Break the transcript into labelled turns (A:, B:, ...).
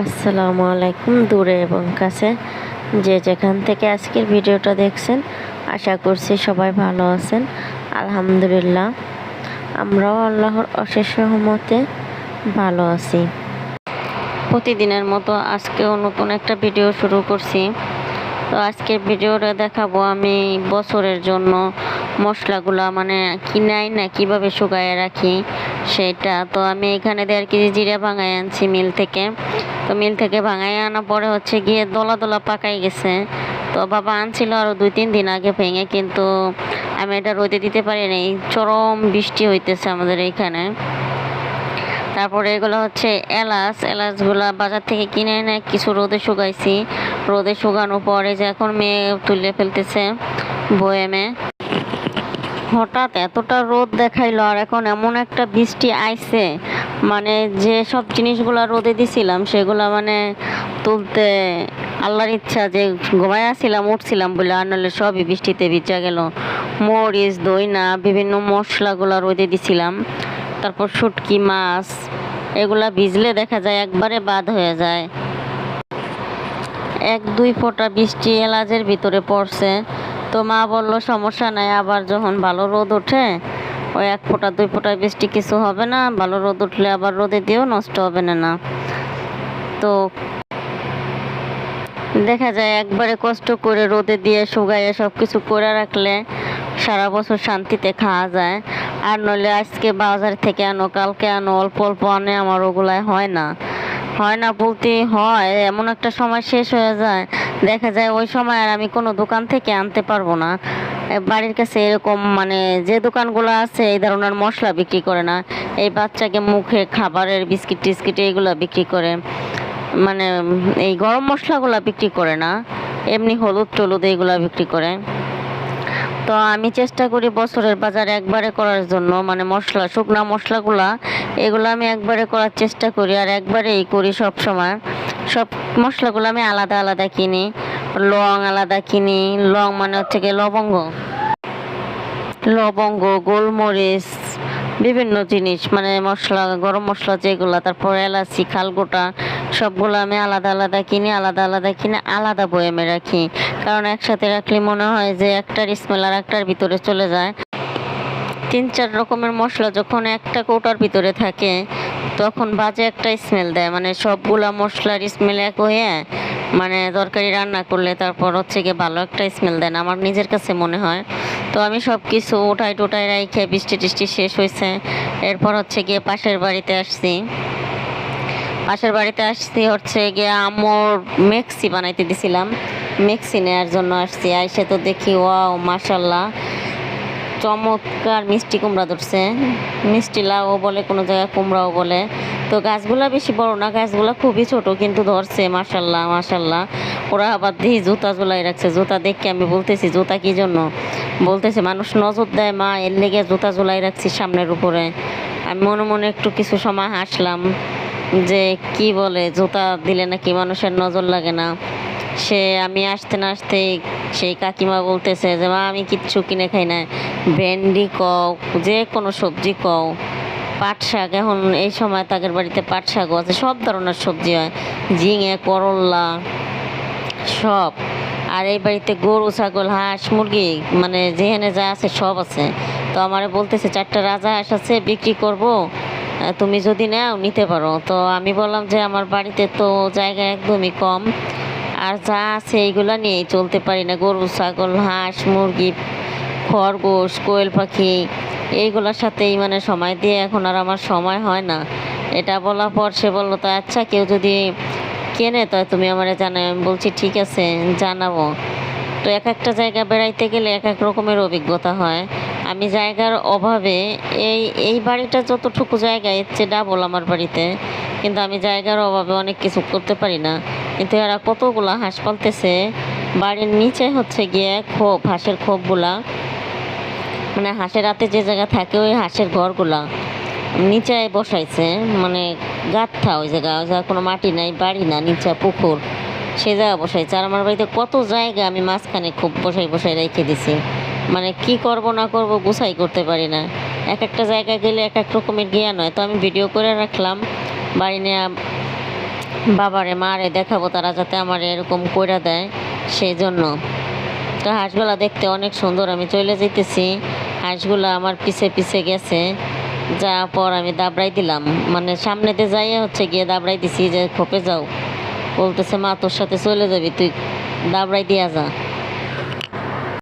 A: আসসালামু আলাইকুম দূরে এবং কাছে। যে যেখান থেকে আজকের ভিডিওটা দেখছেন, আশা করছি সবাই ভালো আছেন। আলহামদুলিল্লাহ, আমরাও আল্লাহর অশেষ সহমতে ভালো আছি। প্রতিদিনের মতো আজকেও নতুন একটা ভিডিও শুরু করছি। তো আজকের ভিডিওটা দেখাবো আমি বছরের জন্য মশলাগুলা মানে কিনাই না, কীভাবে শুকায় রাখি সেটা। তো আমি এখানে দেড় কেজি জিরা ভাঙায় আনছি মিল থেকে। তো মিল থেকে ভাঙায় আনা পরে হচ্ছে গিয়ে দলা দলা পাকাই গেছে। তো বাবা আনছিল আরও দুই তিন দিন আগে ভেঙে, কিন্তু আমি এটা রোদে দিতে পারি নাই। চরম বৃষ্টি হইতেছে আমাদের এইখানে তারপরে এগুলো হচ্ছে এলাচ। এলাচগুলো বাজার থেকে কিনে এনে কিছু রোদে শুকাইছি। রোদে শুকানোর পরে যে এখন মেয়ে তুলে ফেলতেছে বয়েমে। হঠাৎ এতটা রোদ দেখাইলো আর এখন এমন একটা বৃষ্টি আইছে মানে যে সব জিনিসগুলো রোদে দিছিলাম সেগুলো মানে তুলতে আল্লাহর ইচ্ছা যে ঘুমায় আসছিলাম উঠছিলাম বলে আর নাহলে সবই বৃষ্টিতে ভিজা গেল। মরিচ, দইনা, বিভিন্ন মশলাগুলো রোদে দিছিলাম। তারপর শুটকি, মাছ, এগুলা ভিজলে দেখা যায় একবারে বাদ হয়ে যায়। এক দুই ফোঁটা বৃষ্টি এলাচের ভিতরে পড়ছে। তো মা বলল, সমস্যা নাই, আবার যখন ভালো রোদ ওঠে, ওই এক ফোঁটা, দুই ফোঁটা বৃষ্টি কিছু হবে না, ভালো রোদ উঠলে আবার রোদে দিয়েও নষ্ট হবে না না। তো দেখা যায় একবারে কষ্ট করে রোদে দিয়ে শুকাইয়ে সব কিছু করে রাখলে সারা বছর শান্তিতে খাওয়া যায়। আর নইলে আজকে বাজার থেকে আনো, কালকে আনো, অল্প অল্প আনে, আমার ওগুলাই হয় না। হয় না বলতে হয়, এমন একটা সময় শেষ হয়ে যায়। দেখা যায় ওই সময় আর আমি কোনো দোকান থেকে আনতে পারব না। বাড়ির কাছে এরকম মানে যে দোকানগুলো আছে এই ধরনের মশলা বিক্রি করে না। এই বাচ্চাকে মুখে খাবারের বিস্কিট টিস্কিট এইগুলো বিক্রি করে। মানে এই গরম মশলাগুলো বিক্রি করে না। এমনি হলুদ টলুদ এইগুলো বিক্রি করে। তো আমি চেষ্টা করি বছরের বাজারে একবারে করার জন্য মানে মশলা, শুকনা মশলাগুলা, এগুলো আমি একবারে করার চেষ্টা করি আর একবারেই করি সব সময়। সব মশলাগুলো আমি আলাদা আলাদা কিনি, লং আলাদা কিনি, লং মানে হচ্ছে গিয়ে লবঙ্গ। লবঙ্গ, গোলমরিচ, বিভিন্ন জিনিস মানে মশলা, গরম মশলা যেগুলো, তারপর এলাচি খালগোটা সবগুলো আমি আলাদা আলাদা কিনি, আলাদা আলাদা কিনে আলাদা বয়ামে রাখি। কারণ একসাথে রাখলে মনে হয় যে একটার স্মেল আর একটার ভিতরে চলে যায়। তিন, চার রকমের মশলা যখন একটা কৌটার ভিতরে থাকে, তখন বাজে একটা স্মেল দেয়। মানে সবগুলা মশলার স্মেল এক হয়ে মানে তরকারি রান্না করলে তারপর হচ্ছে গিয়ে ভালো একটা স্মেল দেয় না, আমার নিজের কাছে মনে হয়। তো আমি সব কিছু উঠাই টুটাই রাইখে বৃষ্টি টিষ্টি শেষ হয়েছে এরপর হচ্ছে গিয়ে পাশের বাড়িতে আসছি। পাশের বাড়িতে আসছি, হচ্ছে গিয়ে আম্মুর মেক্সি বানাইতে দিছিলাম। মেক্সি নেওয়ার জন্য আসছি, আইসে তো দেখি, ওয়াও মাশাল্লাহ চমৎকার মিষ্টি কুমড়া ধরছে। মিষ্টি লাউও বলে, কোনো জায়গায় কুমড়াও বলে। তো গাছগুলা বেশি বড় না, গাছগুলা খুবই ছোট, কিন্তু ধরছে মাশাল্লাহ মাশাল্লাহ ওরা আবার দিয়ে জুতা ঝুলাই রাখছে, জুতা দেখে আমি বলতেছি, জুতা কি জন্য? বলতেছে, মানুষ নজর দেয়, মা, এর লেগে জুতা ঝুলাই রাখছি সামনের উপরে। আমি মনে মনে একটু কিছু সময় হাসলাম। যে কি বলে, জুতা দিলে নাকি মানুষের নজর লাগে না। সে আমি আসতে না আসতে সেই কাকিমা বলতেছে যে, মা, আমি কিচ্ছু কিনে খাই না। ভেন্ডি কও, যে কোনো সবজি কও। পাট শাক, এখন এই সময় তাদের বাড়িতে পাট শাকও আছে, সব ধরনের সবজি হয়। ঝিঙে করল্লা সব। আর এই বাড়িতে গরু, ছাগল, হাঁস, মুরগি মানে যেখানে যা আছে সব আছে। তো আমারে বলতেছে, চারটা রাজা হাঁস আছে, বিক্রি করব। তুমি যদি নাও, নিতে পারো। তো আমি বললাম যে আমার বাড়িতে তো জায়গা একদমই কম। আর যা আছে এইগুলো নিয়েই চলতে পারি না। গরু, ছাগল, হাঁস, মুরগি, খরগোশ, কোয়েল পাখি, এইগুলোর সাথেই মানে সময় দিয়ে এখন আর আমার সময় হয় না। এটা বলার পর সে বলল, তো আচ্ছা কেউ যদি কেনে, তো তুমি আমারে জানাই আমি বলছি, ঠিক আছে, জানাব। তো এক একটা জায়গা বেড়াইতে গেলে এক এক রকমের অভিজ্ঞতা হয়। আমি জায়গার অভাবে এই এই বাড়িটা যতটুকু জায়গা এর চেয়ে ডাবল আমার বাড়িতে। কিন্তু আমি জায়গার অভাবে অনেক কিছু করতে পারি না। কিন্তু এরা কতগুলা হাঁস পালতেছে, বাড়ির নিচে হচ্ছে গিয়ে খোপ, হাঁসের খোপগুলা। মানে হাঁসের রাতে যে জায়গা থাকে, ওই হাঁসের ঘরগুলা। নিচে বসাইছে মানে গাঁথা ওই জায়গা ওই জায়গা কোনো মাটি নাই, বাড়ি না, নিচে পুকুর। সে জায়গা বসাইছে। আর আমার বাড়িতে কত জায়গা আমি মাঝখানে খুব বসাই বসাই রেখে দিছি। মানে কি করব না করব গুছাই করতে পারি না। এক একটা জায়গায় গেলে এক এক রকমের জ্ঞান হয়। তো আমি ভিডিও করে রাখলাম। বাড়ি নিয়ে বাবারে, মারে দেখাবো তারা যাতে আমার এরকম কইরা দেয়। সেই জন্য। তো হাঁসগুলা দেখতে অনেক সুন্দর। আমি চলে যেতেছি হাঁসগুলা আমার পিছে পিছে গেছে। যা পর আমি দাবড়াই দিলাম। মানে সামনেতে যাইয়া হচ্ছে গিয়ে দাবড়াই দিছি যে, খোপে যাও। বলতেছে, মা, তোর সাথে চলে যাবি। তুই দাবড়াই দিয়া যা।